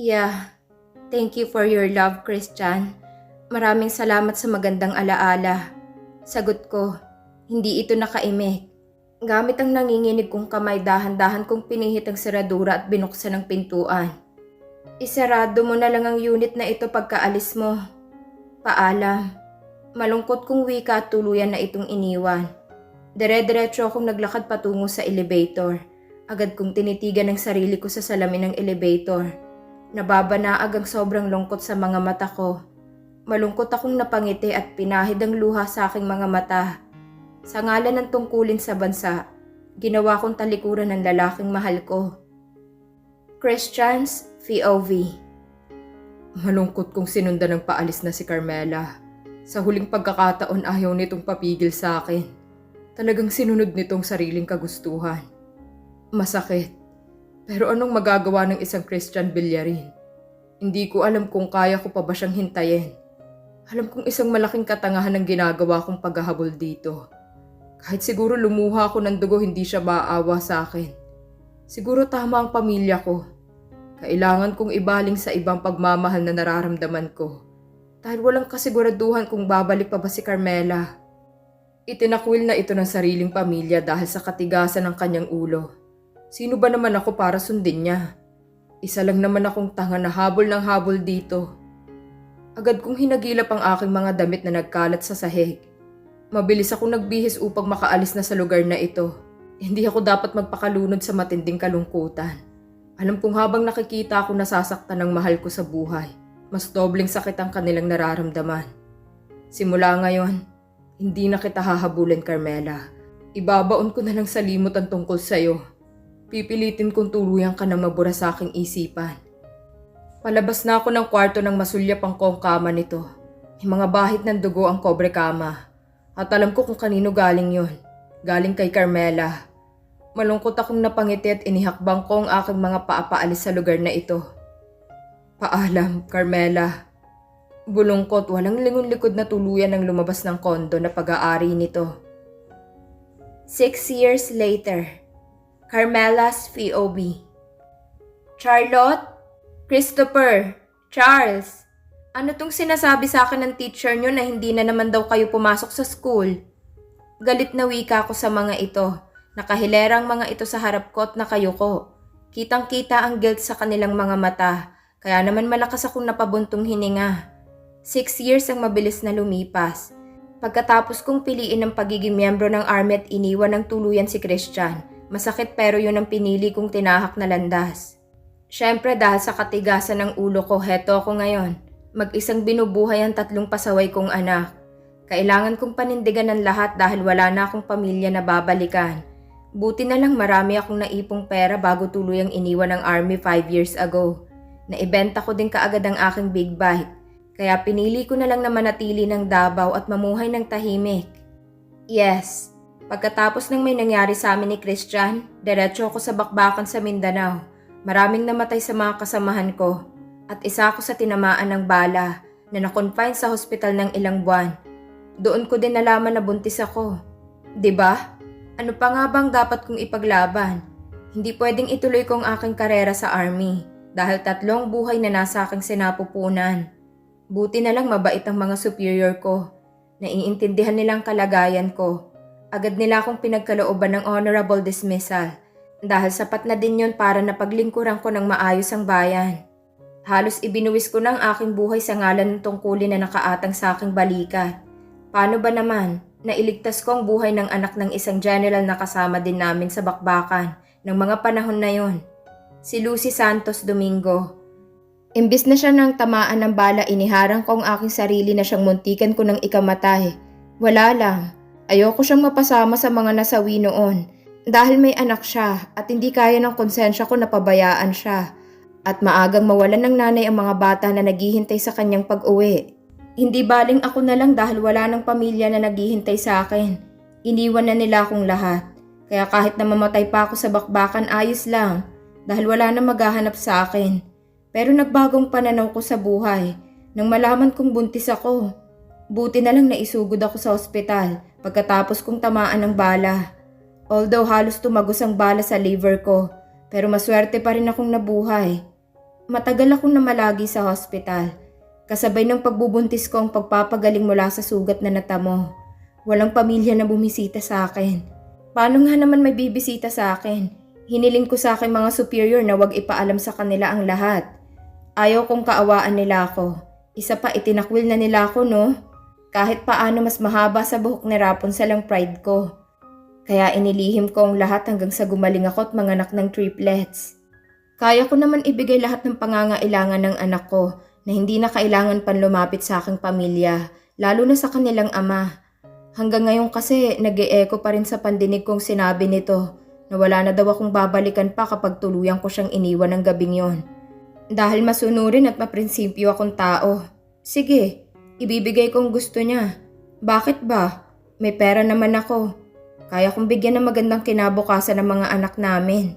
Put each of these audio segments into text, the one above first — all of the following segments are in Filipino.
Yeah, thank you for your love, Christian. Maraming salamat sa magandang alaala. Sagot ko, hindi ito nakaimik. Gamit ang nanginginig kong kamay dahan-dahan kong pinihit ang seradura at binuksan ang pintuan. Isarado mo na lang ang unit na ito pagkaalis mo. Paalam. Malungkot kong wika at tuluyan na itong iniwan. Dire-diretso akong naglakad patungo sa elevator. Agad kong tinitigan ang sarili ko sa salamin ng elevator. Nababanaag ang sobrang lungkot sa mga mata ko. Malungkot akong napangiti at pinahid ang luha sa aking mga mata. Sa ngalan ng tungkulin sa bansa, ginawa kong talikuran ng lalaking mahal ko. Christians POV Malungkot kong sinundan ng paalis na si Carmela. Sa huling pagkakataon ayaw nitong papigil sa akin. Talagang sinunod nitong sariling kagustuhan. Masakit. Pero anong magagawa ng isang Christian Villarin? Hindi ko alam kung kaya ko pa ba siyang hintayin. Alam kong isang malaking katangahan ang ginagawa kong paghahabol dito. Kahit siguro lumuha ako ng dugo hindi siya maaawa sa akin. Siguro tama ang pamilya ko. Kailangan kong ibaling sa ibang pagmamahal na nararamdaman ko. Dahil walang kasiguraduhan kung babalik pa ba si Carmela. Itinakwil na ito ng sariling pamilya dahil sa katigasan ng kanyang ulo. Sino ba naman ako para sundin niya? Isa lang naman akong tanga na habol ng habol dito. Agad kong hinagilap ang aking mga damit na nagkalat sa sahig. Mabilis akong nagbihis upang makaalis na sa lugar na ito. Hindi ako dapat magpakalunod sa matinding kalungkutan. Alam kong habang nakikita ako nasasaktan ng mahal ko sa buhay, mas dobleng sakit ang kanilang nararamdaman. Simula ngayon, hindi na kita hahabulin, Carmela. Ibabaon ko na lang sa limot ang tungkol sa'yo. Pipilitin kong tuluyan ka na mabura sa aking isipan. Palabas na ako ng kwarto ng masulyap ang kong kama nito. May mga bahit ng dugo ang kobre kama. At alam ko kung kanino galing yon. Galing kay Carmela. Malungkot akong napangiti at inihakbang ko ang aking mga paapaalis sa lugar na ito. Paalam, Carmela. Bulungkot, walang lingon-likod na tuluyan ang lumabas ng kondo na pag-aari nito. Six years later, Carmela's POB. Charlotte? Christopher? Charles? Ano tong sinasabi sa akin ng teacher nyo na hindi na naman daw kayo pumasok sa school? Galit na wika ko sa mga ito. Nakahilerang mga ito sa harap ko at nakayuko. Kitang-kita ang guilt sa kanilang mga mata, kaya naman malakas akong napabuntong hininga. Six years ang mabilis na lumipas. Pagkatapos kong piliin ang pagiging miyembro ng army at iniwan ng tuluyan si Christian, masakit pero yun ang pinili kong tinahak na landas. Siyempre dahil sa katigasan ng ulo ko, heto ako ngayon. Mag-isang binubuhay ang tatlong pasaway kong anak. Kailangan kong panindigan ng lahat dahil wala na akong pamilya na babalikan. Buti na lang marami akong naipong pera bago tuluyang iniwan ng army 5 years ago. Naibenta ko din kaagad ang aking big bike. Kaya pinili ko na lang na manatili ng Davao at mamuhay ng tahimik. Yes, pagkatapos ng may nangyari sa amin ni Christian, diretso ako sa bakbakan sa Mindanao. Maraming namatay sa mga kasamahan ko at isa ako sa tinamaan ng bala na nakonfine sa hospital ng ilang buwan. Doon ko din nalaman na buntis ako. ba? Ano pa nga bang dapat kong ipaglaban? Hindi pwedeng ituloy ko ang aking karera sa army dahil tatlong buhay na nasa aking sinapupunan. Buti na lang mabait ang mga superior ko. Naiintindihan nilang kalagayan ko. Agad nila akong pinagkalooban ng honorable dismissal dahil sapat na din yon para napaglingkuran ko ng maayos ang bayan. Halos ibinuwis ko ng aking buhay sa ngalan ng tungkulin na nakaatang sa aking balikat. Paano ba naman? Nailigtas ko ang buhay ng anak ng isang general na kasama din namin sa bakbakan ng mga panahon na yon. Si Lucy Santos Domingo. Imbis na siya nang tamaan ng bala, iniharang ko ang aking sarili na siyang muntikan ko ng ikamatay. Wala lang. Ayoko siyang mapasama sa mga nasawi noon. Dahil may anak siya at hindi kaya ng konsensya ko na pabayaan siya. At maagang mawalan ng nanay ang mga bata na naghihintay sa kanyang pag-uwi. Hindi baling ako na lang dahil wala ng pamilya na naghihintay sa akin. Iniwan na nila akong lahat. Kaya kahit na mamatay pa ako sa bakbakan ayos lang dahil wala na maghahanap sa akin. Pero nagbagong pananaw ko sa buhay nang malaman kong buntis ako. Buti na lang naisugod ako sa ospital pagkatapos kong tamaan ng bala. Although halos tumagos ang bala sa liver ko, pero maswerte pa rin akong nabuhay. Matagal akong namalagi sa hospital. Kasabay ng pagbubuntis ko ang pagpapagaling mula sa sugat na natamo. Walang pamilya na bumisita sa akin. Paano nga naman may bibisita sa akin? Hiniling ko sa aking mga superior na wag ipaalam sa kanila ang lahat. Ayaw kong kaawaan nila ako. Isa pa itinakwil na nila ako no? Kahit paano mas mahaba sa buhok ni Rapunzel ang pride ko. Kaya inilihim ko ang lahat hanggang sa gumaling ako at manganak ng triplets. Kaya ko naman ibigay lahat ng pangangailangan ng anak ko na hindi na kailangan pan lumapit sa aking pamilya, lalo na sa kanilang ama. Hanggang ngayon kasi nag echo pa rin sa pandinig kong sinabi nito na wala na daw akong babalikan pa kapag tuluyan ko siyang iniwan ng gabing yon. Dahil masunurin at maprinsipyo akong tao. Sige, ibibigay kong gusto niya. Bakit ba? May pera naman ako. Kaya kong bigyan ng magandang kinabukasan ng mga anak namin.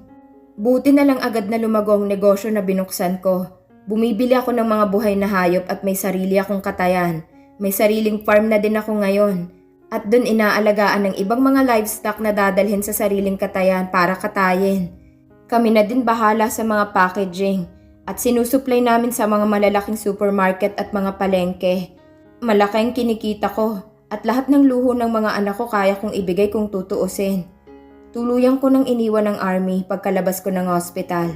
Buti na lang agad na lumago ang negosyo na binuksan ko. Bumibili ako ng mga buhay na hayop at may sarili akong katayan. May sariling farm na din ako ngayon. At doon inaalagaan ng ibang mga livestock na dadalhin sa sariling katayan para katayin. Kami na din bahala sa mga packaging at sinusupply namin sa mga malalaking supermarket at mga palengke. Malaki ang kinikita ko at lahat ng luho ng mga anak ko kaya kong ibigay kung tutuusin. Tuluyan ko nang iniwan ng army pagkalabas ko ng hospital.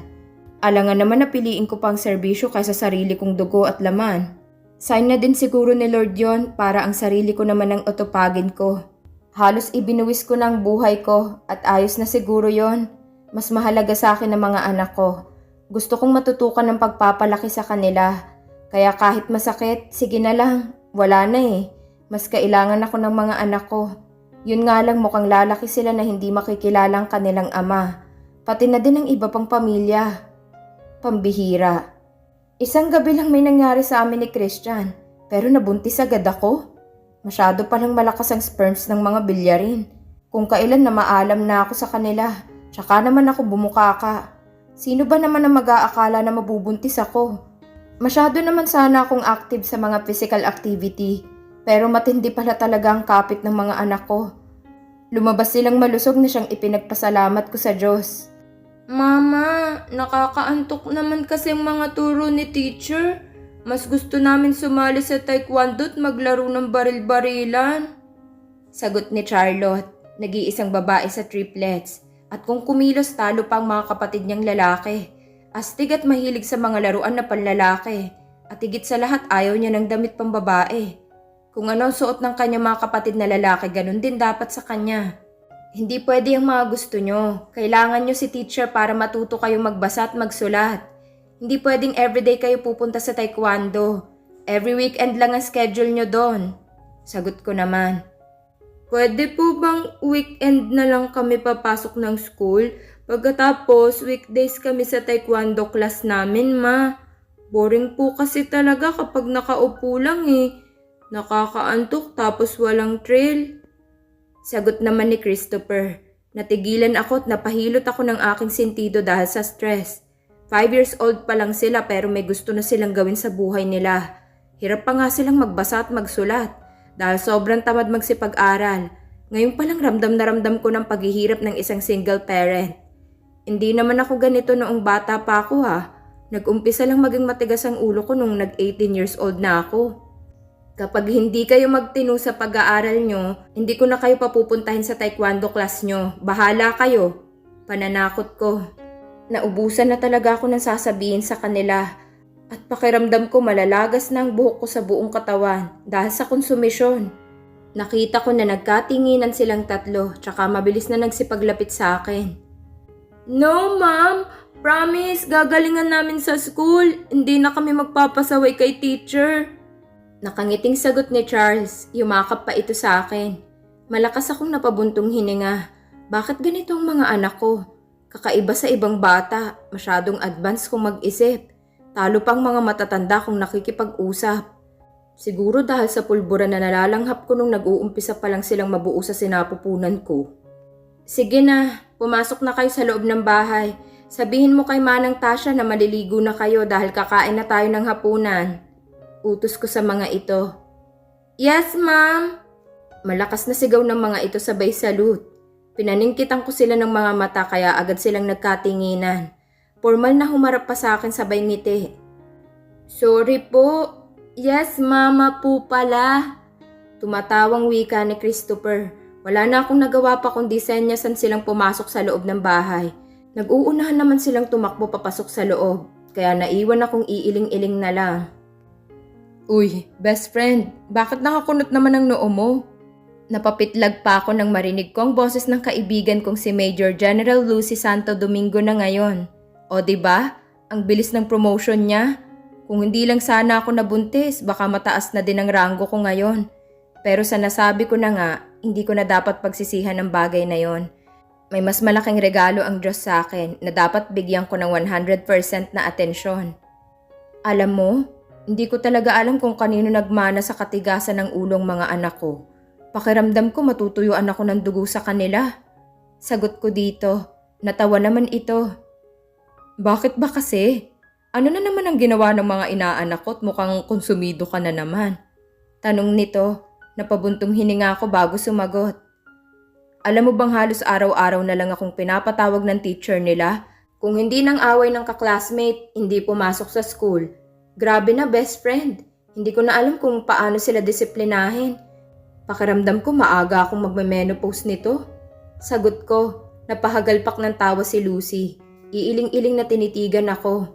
Alangan naman na piliin ko pang serbisyo kaysa sarili kong dugo at laman. Sign na din siguro ni Lord yon para ang sarili ko naman ang utupagin ko. Halos ibinuwis ko ng buhay ko at ayos na siguro yon. Mas mahalaga sa akin ang mga anak ko. Gusto kong matutukan ng pagpapalaki sa kanila. Kaya kahit masakit, sige na lang. Wala na eh. Mas kailangan ako ng mga anak ko. Yun nga lang mukhang lalaki sila na hindi makikilalang kanilang ama. Pati na din ang iba pang pamilya. Pambihira. Isang gabi lang may nangyari sa amin ni Christian, pero nabuntis agad ako. Masyado palang malakas ang sperms ng mga bilyarin. Kung kailan na maalam na ako sa kanila, tsaka naman ako bumukaka. Sino ba naman ang mag-aakala na mabubuntis ako? Masyado naman sana akong active sa mga physical activity, pero matindi pala talaga ang kapit ng mga anak ko. Lumabas silang malusog na siyang ipinagpasalamat ko sa Diyos. Mama, nakakaantok naman kasi mga turo ni teacher. Mas gusto namin sumali sa taekwondo at maglaro ng baril-barilan. Sagot ni Charlotte, nag-iisang babae sa triplets. At kung kumilos talo pa ang mga kapatid niyang lalaki. Astig at mahilig sa mga laruan na panlalaki. At higit sa lahat ayaw niya ng damit pang babae. Kung ano ang suot ng kanyang mga kapatid na lalaki, ganun din dapat sa kanya. Hindi pwede ang mga gusto nyo. Kailangan nyo si teacher para matuto kayong magbasa at magsulat. Hindi pwedeng everyday kayo pupunta sa taekwondo. Every weekend lang ang schedule nyo doon. Sagot ko naman. Pwede po bang weekend na lang kami papasok ng school? Pagkatapos, weekdays kami sa taekwondo class namin, ma. Boring po kasi talaga kapag nakaupo lang eh. Nakakaantok tapos walang trail. Sagot naman ni Christopher. Natigilan ako at napahilot ako ng aking sentido dahil sa stress. Five years old pa lang sila pero may gusto na silang gawin sa buhay nila. Hirap pa nga silang magbasa at magsulat dahil sobrang tamad magsipag-aral. Ngayon pa lang ramdam na ramdam ko ng paghihirap ng isang single parent. Hindi naman ako ganito noong bata pa ako ha. Nag-umpisa lang maging matigas ang ulo ko nung nag-18 years old na ako. Kapag hindi kayo magtino sa pag-aaral nyo, hindi ko na kayo papupuntahin sa taekwondo class nyo. Bahala kayo. Pananakot ko. Naubusan na talaga ako ng sasabihin sa kanila. At pakiramdam ko malalagas na ang buhok ko sa buong katawan dahil sa konsumisyon. Nakita ko na nagkatinginan silang tatlo tsaka mabilis na nagsipaglapit sa akin. No, ma'am. Promise, gagalingan namin sa school. Hindi na kami magpapasaway kay teacher. Nakangiting sagot ni Charles, yumakap pa ito sa akin. Malakas akong napabuntong hininga. Bakit ganito ang mga anak ko? Kakaiba sa ibang bata, masyadong advance kung mag-isip. Talo pang mga matatanda kung nakikipag-usap. Siguro dahil sa pulbura na nalalanghap ko nung nag-uumpisa pa lang silang mabuo sa sinapupunan ko. Sige na, pumasok na kayo sa loob ng bahay. Sabihin mo kay Manang Tasha na maliligo na kayo dahil kakain na tayo ng hapunan. Utos ko sa mga ito. Yes, ma'am! Malakas na sigaw ng mga ito sabay salute. Pinaningkitan ko sila ng mga mata kaya agad silang nagkatinginan. Formal na humarap pa sa akin sabay ngiti. Sorry po. Yes, mama po pala. Tumatawang wika ni Christopher. Wala na akong nagawa pa kundi senyasan silang pumasok sa loob ng bahay. Nag-uunahan naman silang tumakbo papasok sa loob. Kaya naiwan akong iiling-iling na lang. Uy, best friend, bakit nakakunot naman ang noo mo? Napapitlag pa ako nang marinig ko ang boses ng kaibigan kong si Major General Lucy Santo Domingo na ngayon. O ba? Ang bilis ng promotion niya. Kung hindi lang sana ako nabuntis, baka mataas na din ang ranggo ko ngayon. Pero sa nasabi ko na nga, hindi ko na dapat pagsisihan ng bagay na yon. May mas malaking regalo ang Diyos sa akin na dapat bigyan ko ng 100% na atensyon. Alam mo, hindi ko talaga alam kung kanino nagmana sa katigasan ng ulong mga anak ko. Pakiramdam ko matutuyuan ako ng dugo sa kanila. Sagot ko dito, natawa naman ito. Bakit ba kasi? Ano na naman ang ginawa ng mga inaanak ko at mukhang konsumido ka na naman? Tanong nito, napabuntong hininga ako bago sumagot. Alam mo bang halos araw-araw na lang akong pinapatawag ng teacher nila? Kung hindi nang away ng kaklasmate, hindi pumasok sa school. Grabe na best friend. Hindi ko na alam kung paano sila disiplinahin. Pakiramdam ko maaga akong magme-menopause nito. Sagot ko, napahagalpak ng tawa si Lucy. Iiling-iling na tinitigan ako.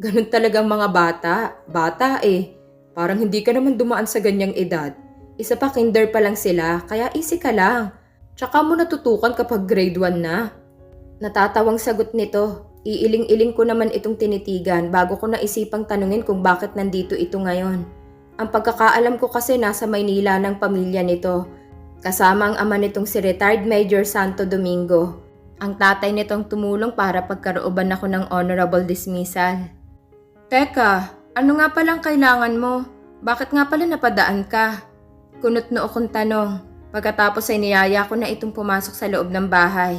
Ganun talagang mga bata. Bata eh. Parang hindi ka naman dumaan sa ganyang edad. Isa pa kinder pa lang sila, kaya easy ka lang. Tsaka mo natutukan kapag grade 1 na. Natatawang sagot nito. Iiling-iling ko naman itong tinitigan bago ko naisipang tanungin kung bakit nandito ito ngayon. Ang pagkakaalam ko kasi nasa Maynila ng pamilya nito. Kasama ang ama nitong si retired Major Santo Domingo. Ang tatay nitong tumulong para pagkarooban ako ng honorable dismissal. Teka, ano nga palang kailangan mo? Bakit nga pala napadaan ka? Kunot noo kong tanong. Pagkatapos ay niyaya ko na itong pumasok sa loob ng bahay.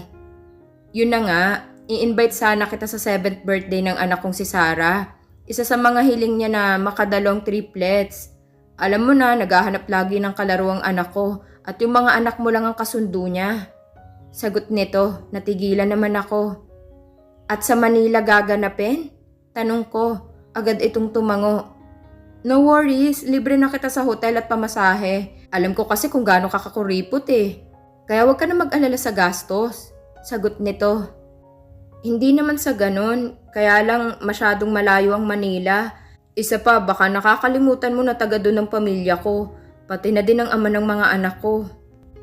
Yun na nga, i-invite sana kita sa 7th birthday ng anak kong si Sarah. Isa sa mga hiling niya na makadalong triplets. Alam mo na, naghahanap lagi ng kalaro ang anak ko at yung mga anak mo lang ang kasundo niya. Sagot nito, natigilan naman ako. At sa Manila gaganapin? Tanong ko, agad itong tumango. No worries, libre na kita sa hotel at pamasahe. Alam ko kasi kung gaano ka kakuripot eh. Kaya huwag ka na mag-alala sa gastos. Sagot nito. Hindi naman sa ganun, kaya lang masyadong malayo ang Manila. Isa pa, baka nakakalimutan mo na taga doon ng pamilya ko, pati na din ang ama ng mga anak ko.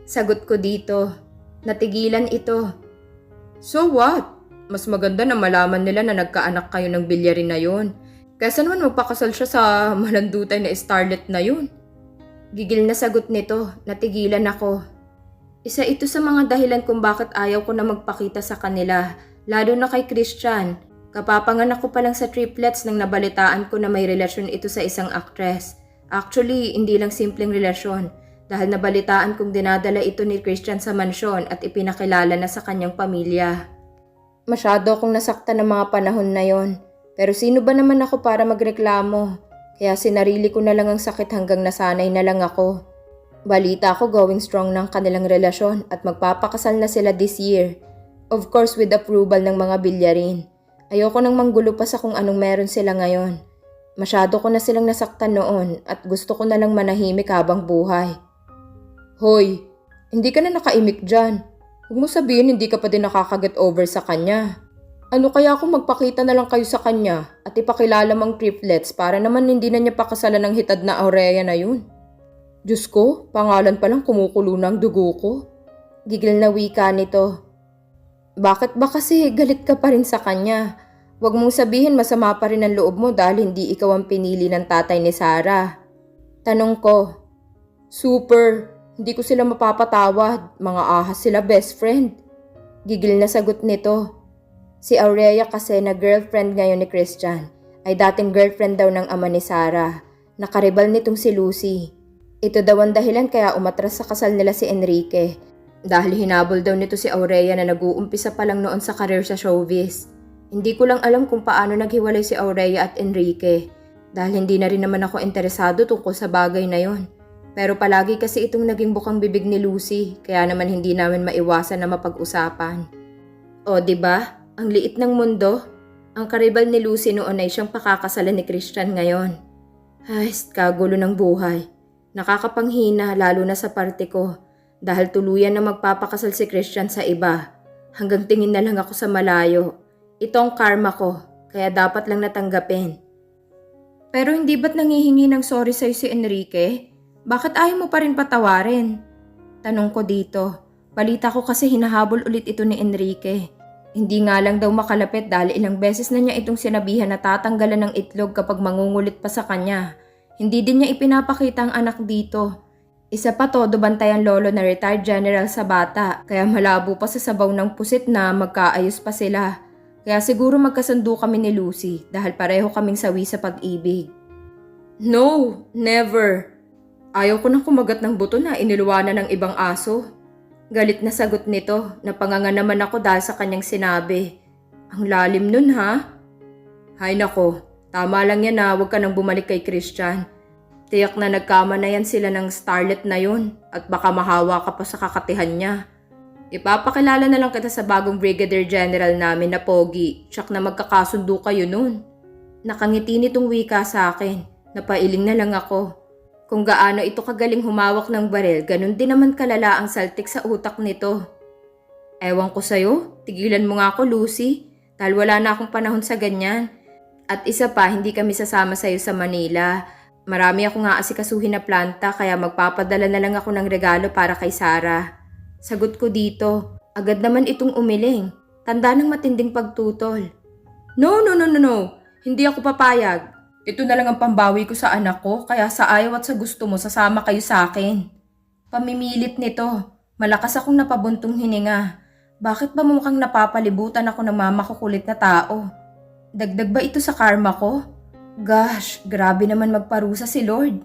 Sagot ko dito, natigilan ito. So what? Mas maganda na malaman nila na nagkaanak kayo ng bilyarin na yon. Kaysa naman magpakasal siya sa malandutay na starlet na yun. Gigil na sagot nito, natigilan ako. Isa ito sa mga dahilan kung bakit ayaw ko na magpakita sa kanila, lalo na kay Christian. Kapapanganak ko pa lang sa triplets nang nabalitaan ko na may relasyon ito sa isang actress. Actually, hindi lang simpleng relasyon, dahil nabalitaan kong dinadala ito ni Christian sa mansyon at ipinakilala na sa kanyang pamilya. Masyado akong nasaktan ng mga panahon na yon. Pero sino ba naman ako para magreklamo? Kaya sinarili ko na lang ang sakit hanggang nasanay na lang ako. Balita ko going strong ng kanilang relasyon at magpapakasal na sila this year. Of course with approval ng mga bilyarin. Ayoko nang manggulo pa sa kung anong meron sila ngayon. Masyado ko na silang nasaktan noon at gusto ko na lang manahimik habang buhay. Hoy, hindi ka na nakaimik dyan. Huwag mo sabihin hindi ka pa din nakakaget over sa kanya. Ano kaya kung magpakita na lang kayo sa kanya at ipakilala mang triplets para naman hindi na niya pakasalan ng hitad na Aurea na yun? Diyos ko, pangalan pa lang kumukulo ng dugo ko. Gigil na wika nito. Bakit ba kasi galit ka pa rin sa kanya? Huwag mong sabihin masama pa rin ang loob mo dahil hindi ikaw ang pinili ng tatay ni Sarah. Tanong ko, Super, hindi ko sila mapapatawad. Mga ahas sila best friend. Gigil na sagot nito. Si Aurea kasi na girlfriend ngayon ni Christian ay dating girlfriend daw ng ama ni Sarah. Nakaribal nitong si Lucy. Ito daw ang dahilan kaya umatras sa kasal nila si Enrique. Dahil hinabol daw nito si Aurea na nag-uumpisa pa lang noon sa karir sa showbiz. Hindi ko lang alam kung paano naghiwalay si Aurea at Enrique. Dahil hindi na rin naman ako interesado tungkol sa bagay na yon. Pero palagi kasi itong naging bukang bibig ni Lucy, kaya naman hindi namin maiwasan na mapag-usapan. O, di ba? Ang liit ng mundo. Ang karibal ni Lucy noon ay siyang pakakasalan ni Christian ngayon. Ay, kagulo ng buhay. Nakakapanghina lalo na sa parte ko dahil tuluyan na magpapakasal si Christian sa iba. Hanggang tingin na lang ako sa malayo. Ito ang karma ko, kaya dapat lang natanggapin. Pero hindi ba't nangihingi ng sorry sa'yo si Enrique? Bakit ayaw mo pa rin patawarin? Tanong ko dito. Balita ko kasi hinahabol ulit ito ni Enrique. Hindi nga lang daw makalapit dahil ilang beses na niya itong sinabihan na tatanggalan ng itlog kapag mangungulit pa sa kanya. Hindi din niya ipinapakita ang anak dito. Isa pa todo bantay ang lolo na retired general sa bata, kaya malabo pa sa sabaw ng pusit na magkaayos pa sila. Kaya siguro magkasundo kami ni Lucy dahil pareho kaming sawi sa pag-ibig. No, never. Ayaw ko nang kumagat ng buto na iniluwanan ng ibang aso. Galit na sagot nito, napanganga naman ako dahil sa kanyang sinabi. Ang lalim nun ha? Hay nako, tama lang yan na huwag ka nang bumalik kay Christian. Tiyak na nagkama na yan sila ng starlet na yun at baka mahawa ka pa sa kakatihan niya. Ipapakilala na lang kita sa bagong Brigadier General namin na Pogi, tsak na magkakasundo kayo nun. Nakangiti nitong wika sa akin, napailing na lang ako. Kung gaano ito kagaling humawak ng baril, ganun din naman kalala ang saltik sa utak nito. Ewan ko sa'yo, tigilan mo nga ako Lucy, dahil wala na akong panahon sa ganyan. At isa pa, hindi kami sasama sa'yo sa Manila. Marami ako nga asikasuhin na planta kaya magpapadala na lang ako ng regalo para kay Sarah. Sagot ko dito, agad naman itong umiling. Tanda ng matinding pagtutol. No, no, no, no, no. Hindi ako papayag. Ito na lang ang pambawi ko sa anak ko, kaya sa ayaw at sa gusto mo, sasama kayo sa akin. Pamimilit nito. Malakas akong napabuntong hininga. Bakit ba mukhang napapalibutan ako ng mama ko kulit na tao? Dagdag ba ito sa karma ko? Gosh, grabe naman magparusa si Lord.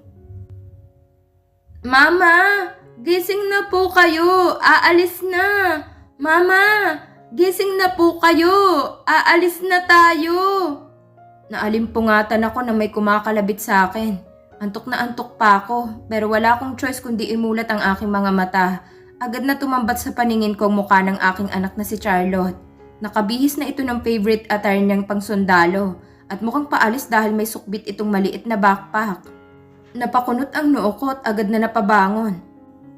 Mama, gising na po kayo. Aalis na. Mama, gising na po kayo. Aalis na tayo. Naalimpungatan ako na may kumakalabit sa akin. Antok na antok pa ako, pero wala akong choice kundi imulat ang aking mga mata. Agad na tumambat sa paningin ko mukha ng aking anak na si Charlotte. Nakabihis na ito ng favorite attire niyang pangsundalo at mukhang paalis dahil may sukbit itong maliit na backpack. Napakunot ang noo ko at agad na napabangon.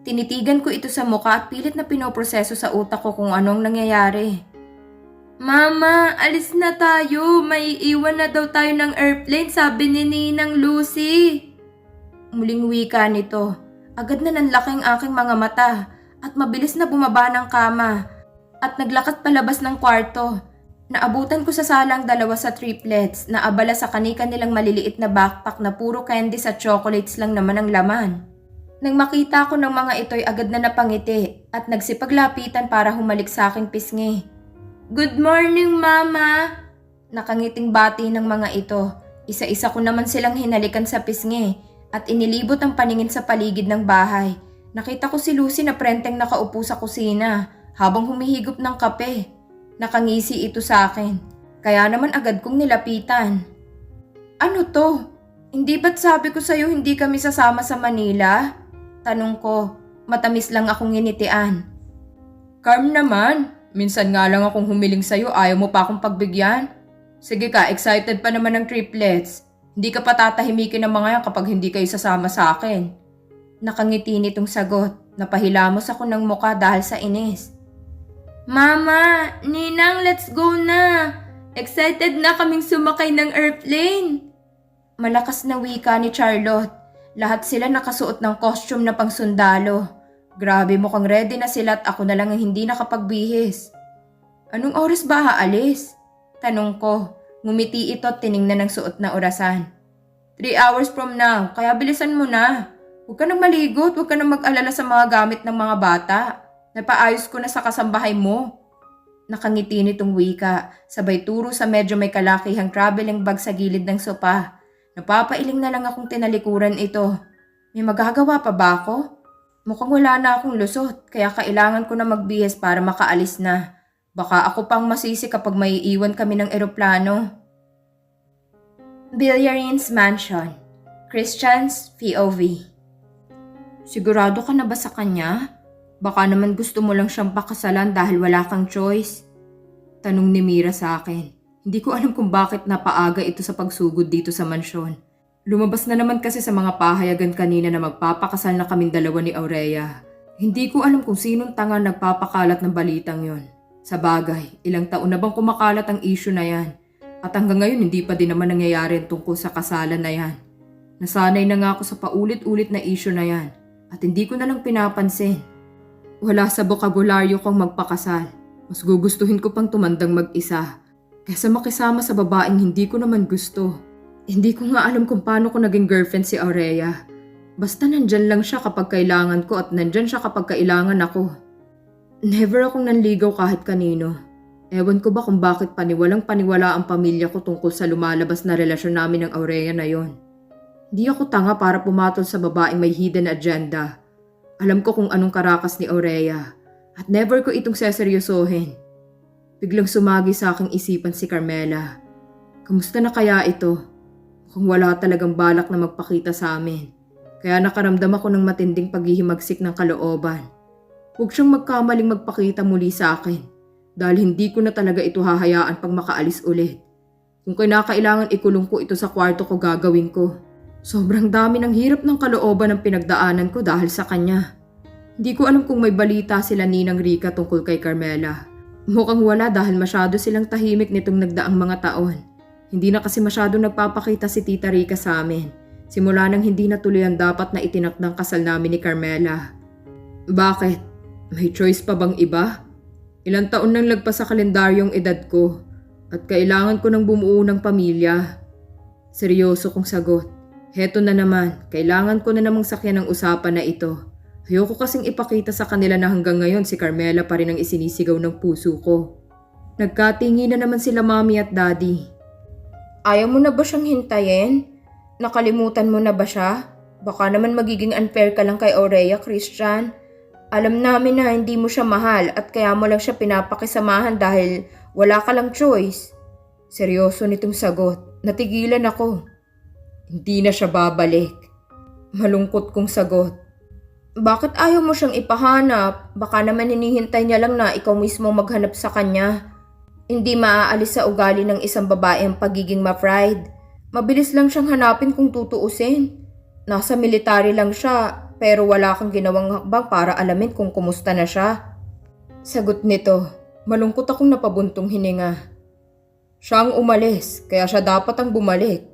Tinitigan ko ito sa mukha at pilit na pinoproseso sa utak ko kung anong nangyayari. Mama, alis na tayo. May iwan na daw tayo ng airplane, sabi ni Ninang Lucy. Muling wika nito. Agad na nanlaki ang aking mga mata at mabilis na bumaba ng kama at naglakad palabas ng kwarto. Naabutan ko sa salang dalawa sa triplets na abala sa kanika nilang maliliit na backpack na puro candies at chocolates lang naman ang laman. Nang makita ko ng mga ito'y agad na napangiti at nagsipaglapitan para humalik sa aking pisngi. Good morning, Mama! Nakangiting bati ng mga ito. Isa-isa ko naman silang hinalikan sa pisngi at inilibot ang paningin sa paligid ng bahay. Nakita ko si Lucy na prenteng nakaupo sa kusina habang humihigop ng kape. Nakangisi ito sa akin. Kaya naman agad kong nilapitan. Ano to? Hindi ba't sabi ko sa'yo hindi kami sasama sa Manila? Tanong ko. Matamis lang akong nginitian. Carm naman. Minsan nga lang akong humiling sa'yo, ayaw mo pa akong pagbigyan. Sige ka, excited pa naman ng triplets. Hindi ka pa tatahimikin ng mga yan kapag hindi kayo sasama sa akin. Nakangiti nitong sagot. Napahilamos ako ng muka dahil sa inis. Mama, Ninang, let's go na. Excited na kaming sumakay ng airplane. Malakas na wika ni Charlotte. Lahat sila nakasuot ng costume na pangsundalo. Grabe mukhang ready na sila at ako na lang ang hindi nakapagbihis. Anong oras ba haalis? Tanong ko. Ngumiti ito at tiningnan ng suot na orasan. Three hours from now, kaya bilisan mo na. Huwag ka nang maligot, huwag ka nang mag-alala sa mga gamit ng mga bata. Napaayos ko na sa kasambahay mo. Nakangiti nitong wika, sabay turo sa medyo may kalakihang traveling bag sa gilid ng sopa. Napapailing na lang akong tinalikuran ito. May magagawa pa ba ako? Mukhang wala na akong lusot, kaya kailangan ko na magbihis para makaalis na. Baka ako pang masisi kapag may iwan kami ng eroplano. Billiarins Mansion Christian's POV Sigurado ka na ba sa kanya? Baka naman gusto mo lang siyang pakasalan dahil wala kang choice. Tanong ni Mira sa akin. Hindi ko alam kung bakit napaaga ito sa pagsugod dito sa mansyon. Lumabas na naman kasi sa mga pahayagan kanina na magpapakasal na kaming dalawa ni Aurea. Hindi ko alam kung sinong tanga nagpapakalat ng balitang yon. Sa bagay, ilang taon na bang kumakalat ang issue na yan? At hanggang ngayon hindi pa din naman nangyayari ang tungkol sa kasalan na yan. Nasanay na nga ako sa paulit-ulit na issue na yan at hindi ko na lang pinapansin. Wala sa bokabularyo kong magpakasal. Mas gugustuhin ko pang tumandang mag-isa kaysa makisama sa babaeng hindi ko naman gusto. Hindi ko nga alam kung paano ko naging girlfriend si Aurea. Basta nandyan lang siya kapag kailangan ko at nandyan siya kapag kailangan ako. Never akong nanligaw kahit kanino. Ewan ko ba kung bakit paniwalang paniwala ang pamilya ko tungkol sa lumalabas na relasyon namin ng Aurea na yon. Di ako tanga para pumatol sa babaeng may hidden agenda. Alam ko kung anong karakas ni Aurea at never ko itong seseryosohin. Biglang sumagi sa aking isipan si Carmela. Kamusta na kaya ito? Kung wala talagang balak na magpakita sa amin. Kaya nakaramdam ako ng matinding paghihimagsik ng kalooban. Huwag siyang magkamaling magpakita muli sa akin dahil hindi ko na talaga ito hahayaan pag makaalis ulit. Kung kinakailangan ikulong ko ito sa kwarto ko gagawin ko. Sobrang dami ng hirap ng kalooban ng pinagdaanan ko dahil sa kanya. Hindi ko alam kung may balita sila Ninang Rika tungkol kay Carmela. Mukhang wala dahil masyado silang tahimik nitong nagdaang mga taon. Hindi na kasi masyado nagpapakita si Tita Rika sa amin. Simula nang hindi natuloy ang dapat na itinakdang kasal namin ni Carmela. Bakit? May choice pa bang iba? Ilang taon nang lagpas sa kalendaryong edad ko at kailangan ko ng bumuo ng pamilya. Seryoso kong sagot. Heto na naman, kailangan ko na namang sakyan ang usapan na ito. Ayoko kasing ipakita sa kanila na hanggang ngayon si Carmela pa rin ang isinisigaw ng puso ko. Nagkatingi na naman sila mami at daddy. Ayaw mo na ba siyang hintayin? Nakalimutan mo na ba siya? Baka naman magiging unfair ka lang kay Aurea, Christian. Alam namin na hindi mo siya mahal at kaya mo lang siya pinapakisamahan dahil wala ka lang choice. Seryoso nitong sagot. Natigilan ako. Hindi na siya babalik. Malungkot kong sagot. Bakit ayaw mo siyang ipahanap? Baka naman hinihintay niya lang na ikaw mismo maghanap sa kanya. Hindi maaalis sa ugali ng isang babae ang pagiging ma-pride. Mabilis lang siyang hanapin kung tutuusin. Nasa military lang siya, pero wala kang ginawang hakbang para alamin kung kumusta na siya. Sagot nito, malungkot akong napabuntong hininga. Siya ang umalis, kaya siya dapat ang bumalik.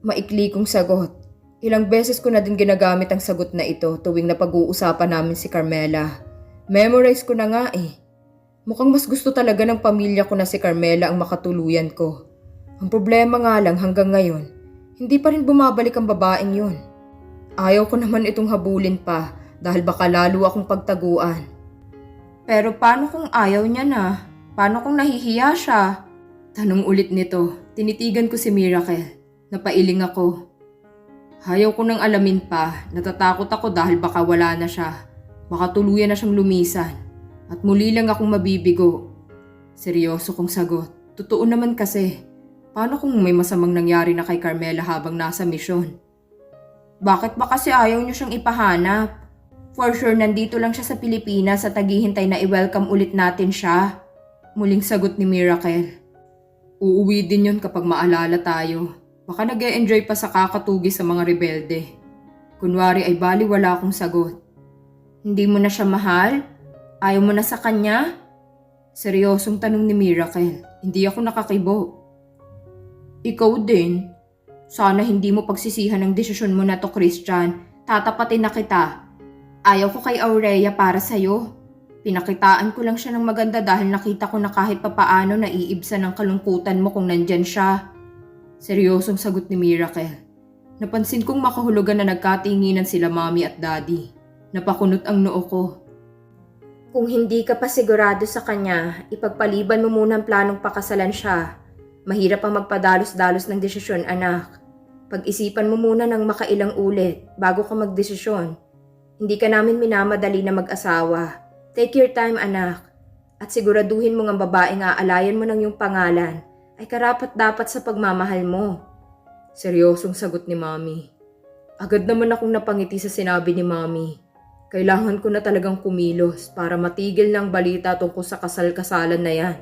Maikli kong sagot. Ilang beses ko na din ginagamit ang sagot na ito tuwing napag-uusapan namin si Carmela. Memorize ko na nga eh. Mukhang mas gusto talaga ng pamilya ko na si Carmela ang makatuluyan ko. Ang problema nga lang hanggang ngayon, hindi pa rin bumabalik ang babaeng yun. Ayaw ko naman itong habulin pa dahil baka lalo akong pagtaguan. Pero paano kung ayaw niya na? Paano kung nahihiya siya? Tanong ulit nito, tinitigan ko si Miracle. Napailing ako. Ayaw ko nang alamin pa, natatakot ako dahil baka wala na siya. Baka tuluyan na siyang lumisan. At muli lang akong mabibigo. Seryoso kong sagot. Totoo naman kasi. Paano kung may masamang nangyari na kay Carmela habang nasa misyon? Bakit ba kasi ayaw niyo siyang ipahanap? For sure nandito lang siya sa Pilipinas at naghihintay na i-welcome ulit natin siya. Muling sagot ni Miracle. Uuwi din yon kapag maalala tayo. Baka nag enjoy pa sa kakatugi sa mga rebelde. Kunwari ay bali wala akong sagot. Hindi mo na siya mahal? Ayaw mo na sa kanya? Seryosong tanong ni Miracle. Hindi ako nakakibo. Ikaw din. Sana hindi mo pagsisihan ang desisyon mo na to, Christian. Tatapatin na kita. Ayaw ko kay Aurea para sa'yo. Pinakitaan ko lang siya ng maganda dahil nakita ko na kahit papaano naiibsa ng kalungkutan mo kung nandyan siya. Seryosong sagot ni Miracle. Napansin kong makahulugan na nagkatinginan sila mami at daddy. Napakunot ang noo ko. Kung hindi ka pa sigurado sa kanya, ipagpaliban mo muna ang planong pakasalan siya. Mahirap ang magpadalos-dalos ng desisyon, anak. Pag-isipan mo muna ng makailang ulit bago ka magdesisyon. Hindi ka namin minamadali na mag-asawa. Take your time, anak. At siguraduhin mo ng babaeng aalayan mo ng iyong pangalan ay karapat dapat sa pagmamahal mo. Seryosong sagot ni Mami. Agad naman akong napangiti sa sinabi ni Mami. Kailangan ko na talagang kumilos para matigil ng balita tungkol sa kasal-kasalan na yan.